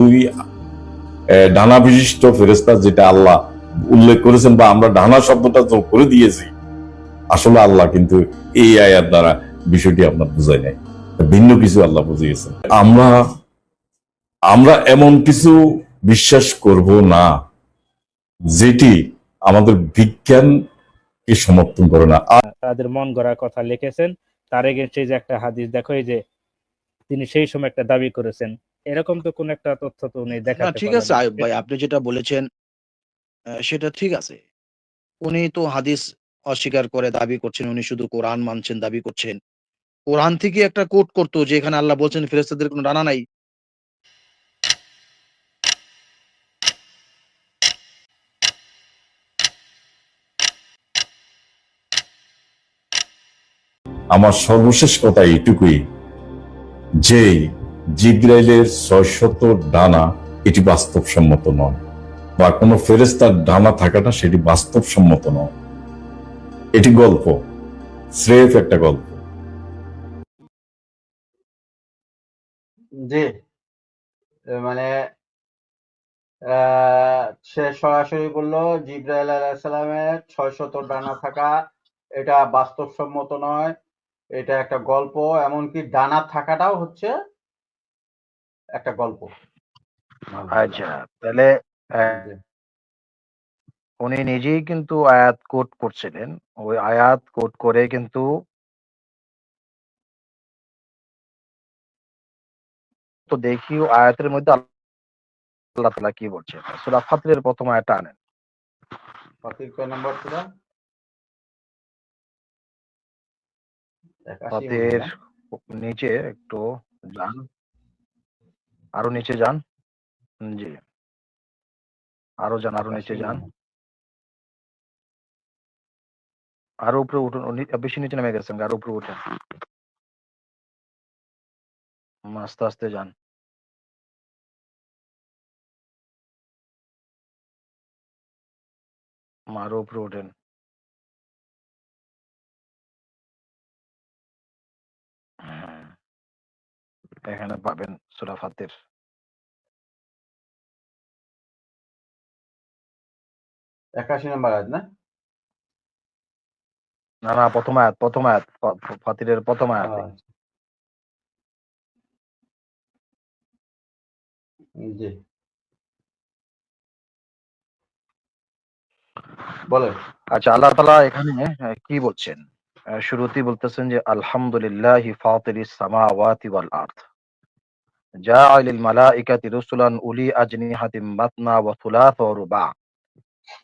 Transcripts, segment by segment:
দুই ডানা বিশিষ্ট ফেরেস্তা যেটা আল্লাহ উল্লেখ করেছেন বা আমরা ডানা শব্দটা যোগ করে দিয়েছি, আসলে আল্লাহ কিন্তু এই আয়ার দ্বারা বিষয়টি আপনার বুঝায় নাই। ভিন্ন কিছু আল্লাহ বুঝিয়েছেন। আমরা আমরা এমন কিছু বিশ্বাস করব না, যেটি আমাদের বিজ্ঞানকে সমর্থন করে না। তাদের মন গড়া কথা লিখেছেন। তার এগেনস্টে যে একটা হাদিস, দেখো এই যে তিনি সেই সময় একটা দাবি করেছেন এরকম তো কোন একটা তথ্য তো উনি না দেখাতে ঠিক আছে আয়ুব ভাই আপনি যেটা বলেছেন আহ, সেটা ঠিক আছে। উনি তো হাদিস অস্বীকার করে দাবি করছেন উনি শুধু কোরআন মানছেন দাবি করছেন। কোরআন থেকে একটা কোট করতো যে এখানে আল্লাহ বলছেন ফেরেস্তাদের কোনো ডানা নাই। আমার সর্বশেষ কথা এইটুকুই যে জিব্রাইলের ছয়শত ডানা এটি বাস্তবসম্মত নয়, বা কোনো ফেরেস্তার ডানা থাকাটা সেটি বাস্তবসম্মত নয়। এটি গল্প, স্রেফ একটা গল্প। জি। মানে সে সরাসরি বলল, জিব্রাইল আলাইসালামের ছয়শত ডানা থাকা, এটা বাস্তবসম্মত নয়, এটা একটা গল্প, এমনকি ডানা থাকাটাও হচ্ছে একটা গল্প। আচ্ছা তাহলে উনি নিজেই কিন্তু আয়াত কোট করছিলেন। ওই আয়াত কোট করে কিন্তু তো দেখি আয়াতের মধ্যে আল্লাহ তালা কি বলছে। সুরা ফাতিরের প্রথম আয়াতটা আনেন। ফাতির কয় নম্বর হয় ফাতির নিচে একটু যান। আরও নিচে যান জি আরও যান আরও নিচে একাশি যান মনে হয়। আরও উপরে উঠুন ও নি- বেশি নিচে নেমে গেছেন আরও উপরে উঠেন হুম, আস্তে আস্তে যান হুম, আরও উপরে উঠেন এখানে পাবেন সুরা ফাতির। একাশি নম্বর আয়াত না? না না প্রথম আয়াত প্রথম আয়াত ফাতিরের প্রথম আয়াত। জি বলেন। আচ্ছা আল্লাহ তালা এখানে কি বলছেন? শুরুতেই বলতেছেন যে, আলহামদুলিল্লাহ ফাতিরিস সামাওয়াতি ওয়াল আরদ। মালাইকাতি রুসুলান উলি আজনিহাতিম মাতনা ওয়া থুলাথা ওয়া রুবা।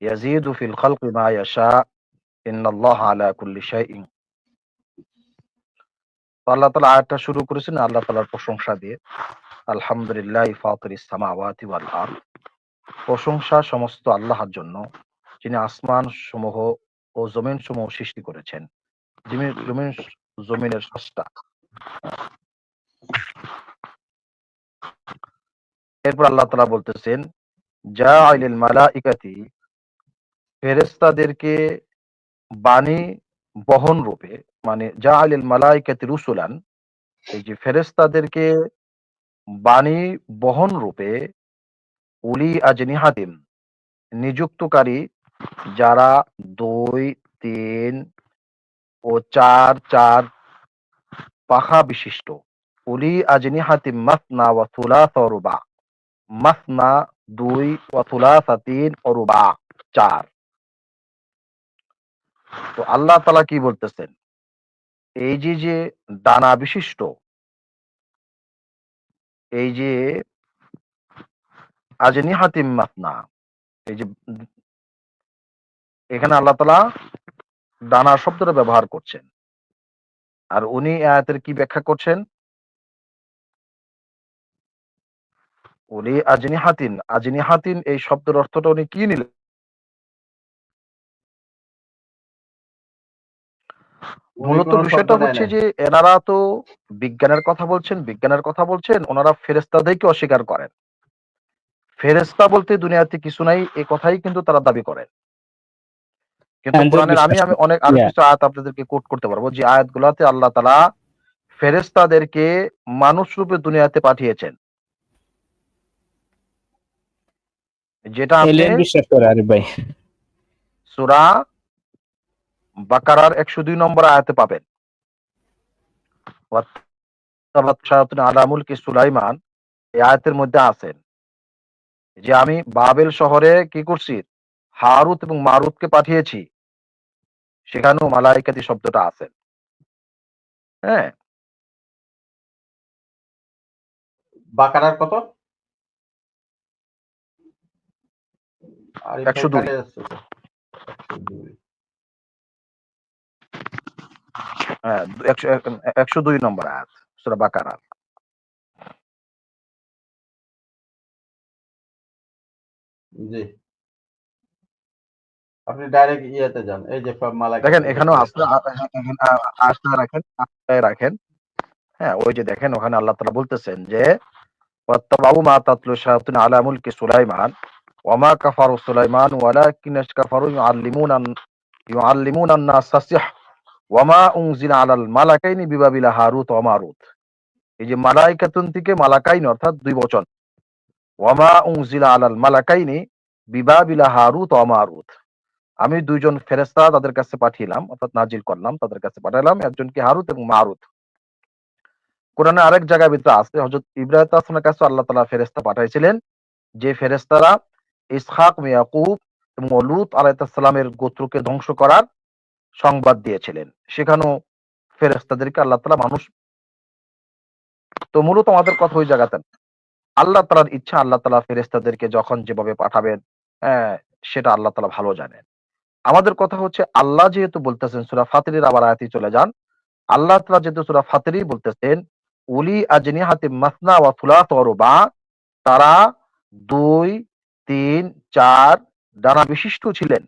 ইয়াজিদু ফিল খালকি মা ইয়াশা। ইন্নাল্লাহা আলা কুল্লি শাইইন। আল্লাহ তাআলা আয়াতটা শুরু করেছেন, আল্লাহ তাআলার প্রশংসা দিয়ে, আলহামদুলিল্লাহ ফাতিরিস সামাওয়াতি ওয়াল আরদ প্রশংসা সমস্ত আল্লাহর জন্য, যিনি আসমান সমূহ ও জমিন সমূহ সৃষ্টি করেছেন। জমিনের স্রষ্টা এরপর আল্লাহ তালা বলতেছেন, যা আইলিল মালাইকাতি ফেরেস্তাদেরকে বাণী বহন রূপে মানে যা আইলিল মালাইকাতি রুসুলান, এই যে ফেরেস্তাদেরকে বাণী বহন রূপে, উলি আজনিহাতিম নিযুক্তকারী যারা দুই, তিন ও চার চার পাখা বিশিষ্ট। উলি আজনিহাতিম মাসনা ওয়া ওয়া রুবা। মাসনা দুই ওয়া থুলাসা তিন ও চার। তো আল্লাহ তালা কি বলতেছেন? এই যে যে ডানা বিশিষ্ট, এই যে আজনি হাতিম মাসনা, এই যে, এখানে আল্লাহ তালা ডানা শব্দটা ব্যবহার করছেন। আর উনি আয়াতের কি ব্যাখ্যা করছেন? উনি আজনি হাতিন আজনি হাতিন এই শব্দের অর্থটা উনি কি নিলেন? মূলত বিষয়টা হচ্ছে যে এনারা তো বিজ্ঞানের কথা বলছেন বিজ্ঞানের কথা বলছেন ওনারা ফেরেস্তাদেরকে অস্বীকার করেন। ফেরেস্তা বলতে দুনিয়াতে কিছু নাই এ কথাই কিন্তু তারা দাবি করেন। কিন্তু হ্যাঁ, কোরআনের আমি আমি অনেক আরও কিছু আয়াত আপনাদেরকে কোট করতে পারব যে আয়াতগুলাতে আল্লাহ তালা ফেরেস্তাদেরকে মানুষ রূপে দুনিয়াতে পাঠিয়েছেন। যেটা আপনি বিশ্বাস করে আরিফ ভাই। সূরা বাকারার একশো দুই নম্বর আয়াতে পাবেন। ওয়াত্তাবাত শায়াতিন আলা সুলাইমান এই আয়াতের মধ্যে আছেন যে আমি বাবেল শহরে কি করছি? হারুত এবং মারুতকে পাঠিয়েছি সেখানেও মালাইকাতি শব্দটা আছে। হ্যাঁ। বাকারার কত? আরিফ ভাই 102 কাটে যাচ্ছে তো। 102 হ্যাঁ একশো একশো দুই নম্বর আয়াত সুরা বাকারার জি। আপনি ডাইরেক্ট ইয়েতে যান এই যে মালাইকা দেখেন এখানেও আসতে আসতে রাখেন আসতে রাখেন। হ্যাঁ ওই যে দেখেন ওখানে আল্লাহ তাআলা বলতেছেন যে ওয়াত্তাবাউ মা তাতলু শায়াতিন আলা মুলকি সুলাইমান ওয়ামা কাফারু সুলাইমান ওয়ালাকিন কাফারু ইউআল্লিমুনা ইউআল্লিমুনা আন-নাস সিহ ওয়ামা উনজিলা আলাল মালাকাইনি বিবাবিলা হারুত ওয়া মারুত। এই যে মালাইকাতুন থেকে মালাকাইন অর্থাৎ দুই বচন। ওয়ামা উনজিলা আলাল মালাকাইনি বিবাবিলা হারুত ওয়া মারুত। আমি দুইজন ফেরেশতা তাদের কাছে পাঠিয়েলাম অর্থাৎ নাজিল করলাম তাদের কাছে পাঠালাম। একজনকে হারুত এবং মারুত। কোরআনে আরেক জায়গায় ভিতরে আছে। হযরত ইব্রাহিম তাসনের কাছে আল্লাহ তালা ফেরেশতা পাঠাইছিলেন যে ফেরেশতারা ইসহাক ইয়াকুব এবং লূত আলাইহিস সালামের গোত্রকে ধ্বংস করার সংবাদ দিয়েছিলেন। সেখানেও ফেরেশতাদেরকে আল্লাহ তালা মানুষ তো মূলত আমাদের কথা ওই জায়গাতে আল্লাহ তাআলার ইচ্ছা আল্লাহ তালা ফেরেশতাদেরকে যখন যেভাবে পাঠাবেন হ্যাঁ, সেটা আল্লাহ তাআলা ভালো জানেন। আমাদের কথা হচ্ছে আল্লাহ যেহেতু বলতেছেন সূরা ফাতিরের আবার আয়াতে চলে যান, আল্লাহ তাআলা যেহেতু সূরা ফাতিরই বলতেছেন, উলি আজনিহাতি মাসনা ওয়া থুলাথ ওয়া রুবা, তারা দুই, তিন, চার ডানা বিশিষ্ট ছিলেন।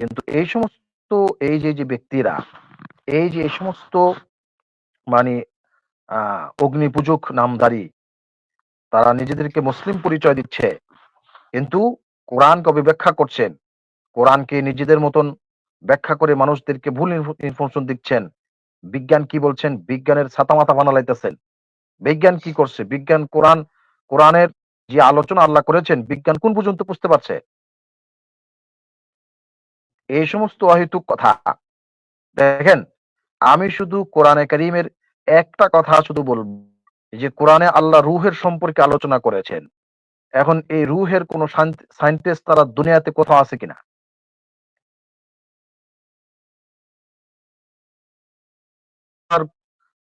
কিন্তু এই সমস্ত, এই যে যে ব্যক্তিরা, এই যে, এই সমস্ত মানে অগ্নি পূজক নামধারী, তারা নিজেদেরকে মুসলিম পরিচয় দিচ্ছে, কিন্তু কোরআনকে অবিব্যাখ্যা করছেন। কোরআনকে নিজেদের মতন ব্যাখ্যা করে মানুষদেরকে ভুল ইনফরমেশন দিচ্ছেন। বিজ্ঞান কি বলছেন? বিজ্ঞানের ছাতা মাথা বানালাইতেছেন। বিজ্ঞান কি করছে? বিজ্ঞান কোরআন, কোরআনের যে আলোচনা আল্লাহ করেছেন, বিজ্ঞান কোন পর্যন্ত বুঝতে পারছে? এই সমস্ত অহেতুক কথা। দেখেন, আমি শুধু কোরআনে করিমের একটা কথা শুধু বলব, যে কোরআনে আল্লাহ রুহের সম্পর্কে আলোচনা করেছেন। এখন এই রুহের কোন সায়েন্টিস্ট তারা দুনিয়াতে কোথাও আছে কিনা?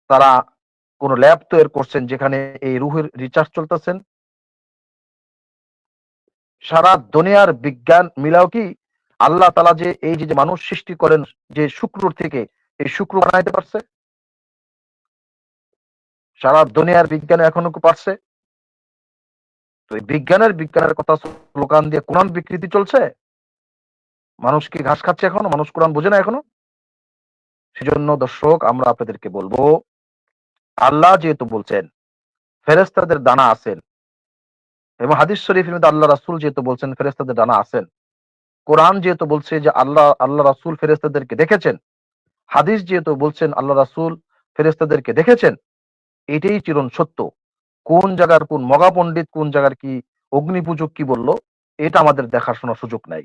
তারা কোন ল্যাব তৈরি করছেন যেখানে এই রুহের রিসার্চ চলতেছেন সারা দুনিয়ার বিজ্ঞান মিলাও কি আল্লাহ তালা যে এই যে মানুষ সৃষ্টি করেন যে শুক্র থেকে এই শুক্র বানাইতে পারছে? সারা দুনিয়ার বিজ্ঞান এখনও পারছে? তো এই বিজ্ঞানের বিজ্ঞানের কথা স্লোগান দিয়ে কোরআন বিকৃতি চলছে? মানুষ কি ঘাস খাচ্ছে এখনও? মানুষ কোরআন বোঝে না এখনও? সেজন্য দর্শক, আমরা আপনাদেরকে বলব, আল্লাহ যেহেতু বলছেন ফেরেস্তাদের দানা আছেন, এবং হাদিস শরীফের মধ্যে আল্লাহ রাসুল যেহেতু বলছেন ফেরেস্তাদের দানা আছেন। কোরআন যেহেতু বলছে যে আল্লাহ আল্লাহ রাসুল ফেরেস্তাদেরকে দেখেছেন, হাদিস যেহেতু বলছেন আল্লাহ রাসূল ফেরেস্তাদেরকে দেখেছেন, এটাই চিরন সত্য। কোন জায়গার কোন মগা পণ্ডিত, কোন জায়গার কি অগ্নি পূজক কি বলল, এটা আমাদের দেখাশোনার সুযোগ নাই।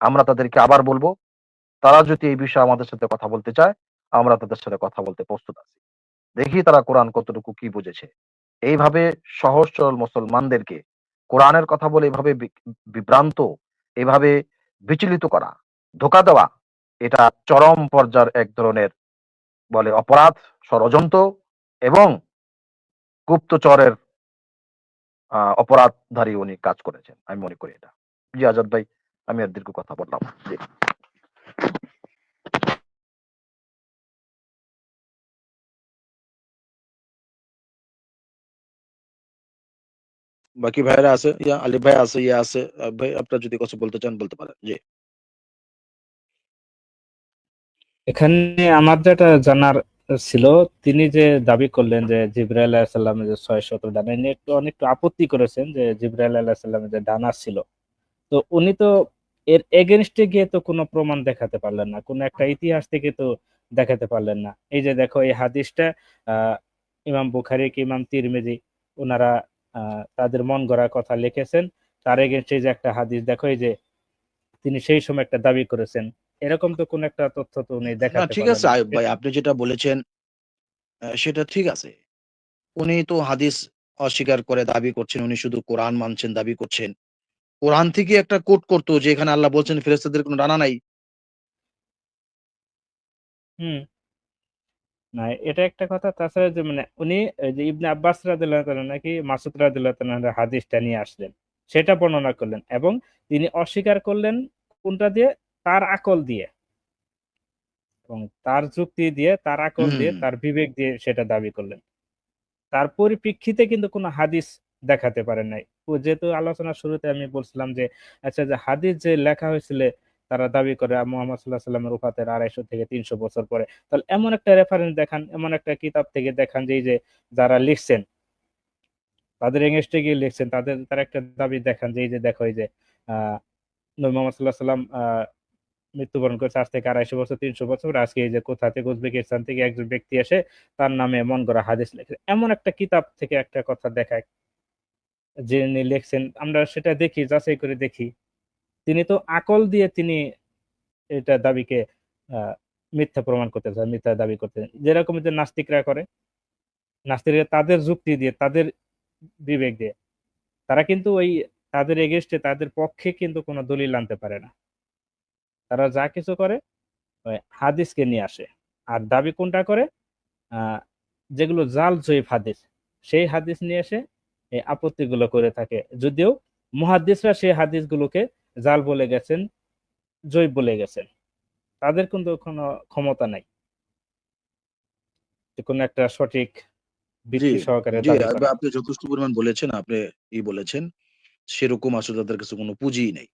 আমরা তাদেরকে আবার বলব, তারা যদি এই বিষয়ে আমাদের সাথে কথা বলতে চায়, আমরা তাদের সাথে কথা বলতে প্রস্তুত আছি। দেখি তারা কোরআন কতটুকু কি বুঝেছে। এইভাবে সহজ সরল মুসলমানদেরকে কোরআনের কথা বলে এভাবে বিভ্রান্ত, এভাবে বিচলিত করা, ধোকা দেওয়া, এটা চরম পর্যায়ের এক ধরনের বলে অপরাধ, ষড়যন্ত্র এবং গুপ্তচরের আহ, অপরাধধারী উনি কাজ করেছেন। আমি মনে করি এটা। জি আজাদ ভাই আমি আর দীর্ঘ কথা বললাম বাকি ভাইরা আছে? ইয়া আলিফ ভাই আছে ইয়া আছে। ভাই আপনারা যদি কিছু বলতে চান বলতে পারেন। জি। এখানে আমার যেটা জানার ছিল, তিনি যে দাবি করলেন যে জিব্রাইল আলাইসাল্লামের যে ছয় শত ডানা নিয়ে একটু অনেকটু আপত্তি করেছেন যে জিব্রাইল আলাইসাল্লামের যে ডানা ছিল। তো উনি তো এর এগেনস্টে গিয়ে তো কোনো প্রমাণ দেখাতে পারলেন না, কোনো একটা ইতিহাস থেকে তো দেখাতে পারলেন না। এই যে দেখো, এই হাদিসটা ইমাম বুখারি কি ইমাম তিরমিজি ওনারা তাদের মন গড়া কথা লিখেছেন। তার এগেনস্টে যে একটা হাদিস, দেখো এই যে তিনি সেই সময় একটা দাবি করেছেন এরকম তো কোন একটা তথ্য তো উনি না দেখাতে ঠিক আছে ভাই আপনি যেটা বলেছেন সেটা ঠিক আছে। উনি তো হাদিস অস্বীকার করে দাবি করছেন উনি শুধু কোরআন মানছেন দাবি করছেন। কোরআন থেকে একটা কোট করতো যে এখানে আল্লাহ বলছেন ফেরেস্তাদের কোনো ডানা নাই। হুম। না এটা একটা কথা। তাছাড়া যে মানে উনি যে ইবনে আব্বাস রাদিয়াল্লাহু নাকি মাসুদ রাদিয়াল্লাহু তাআলার হাদিসটা নিয়ে আসলেন। সেটা বর্ণনা করলেন এবং তিনি অস্বীকার করলেন কোনটা দিয়ে? তার আকল দিয়ে। এবং তার যুক্তি দিয়ে তার আকল দিয়ে তার বিবেক দিয়ে সেটা দাবি করলেন। তার পরিপ্রেক্ষিতে কিন্তু কোনো হাদিস দেখাতে পারেন নাই। ও যেহেতু আলোচনার শুরুতে আমি বলছিলাম যে আচ্ছা যে হাদিস যে লেখা হয়েছিল তারা দাবি করে মোহাম্মদ সাল্লাহ সাল্লামের উপাতের আড়াইশো থেকে তিনশো বছর পরে। তাহলে এমন একটা রেফারেন্স দেখান এমন একটা কিতাব থেকে দেখান যে এই যে যারা লিখছেন তাদের এগেনস্টে গিয়ে লিখছেন তাদের তার একটা দাবি দেখান যে এই যে দেখো এই যে আহ মোহাম্মদ সাল্লাহ সাল্লাম আহ মৃত্যুবরণ করেছে। আজ থেকে আড়াইশো বছর, তিনশো বছর। আজকে এই যে কোথা থেকে, উজবেকিস্তান থেকে একজন ব্যক্তি এসে তার নামে মন গড়া হাদিস লেখে এমন একটা কিতাব থেকে একটা কথা দেখায় যে উনি লিখছেন। আমরা সেটা দেখি, যাচাই করে দেখি। তিনি তো আকল দিয়ে তিনি এটা দাবিকে মিথ্যা প্রমাণ করতে চান, মিথ্যা দাবি করতে। যেরকম যে নাস্তিকরা করে, নাস্তিকরা তাদের যুক্তি দিয়ে, তাদের বিবেক দিয়ে, তারা কিন্তু ওই তাদের এগেস্টে তাদের পক্ষে কিন্তু কোনো দলিল আনতে পারে না। তারা যা কিছু করে ওই হাদিসকে নিয়ে আসে। আর দাবি কোনটা করে? আহ, যেগুলো জাল জয়ীফ হাদিস সেই হাদিস নিয়ে এসে এই আপত্তিগুলো করে থাকে। যদিও মুহাদ্দিসরা সেই হাদিসগুলোকে জাল বলে গেছেন জয়ীফ বলে গেছেন। তাদের কিন্তু কোনো ক্ষমতা নাই। কোনো একটা সঠিক সহকারে আপনি যথেষ্ট পরিমাণ বলেছেন আপনি ই বলেছেন। সেরকম আসলে তাদের কাছে কোনো পুঁজিই নেই।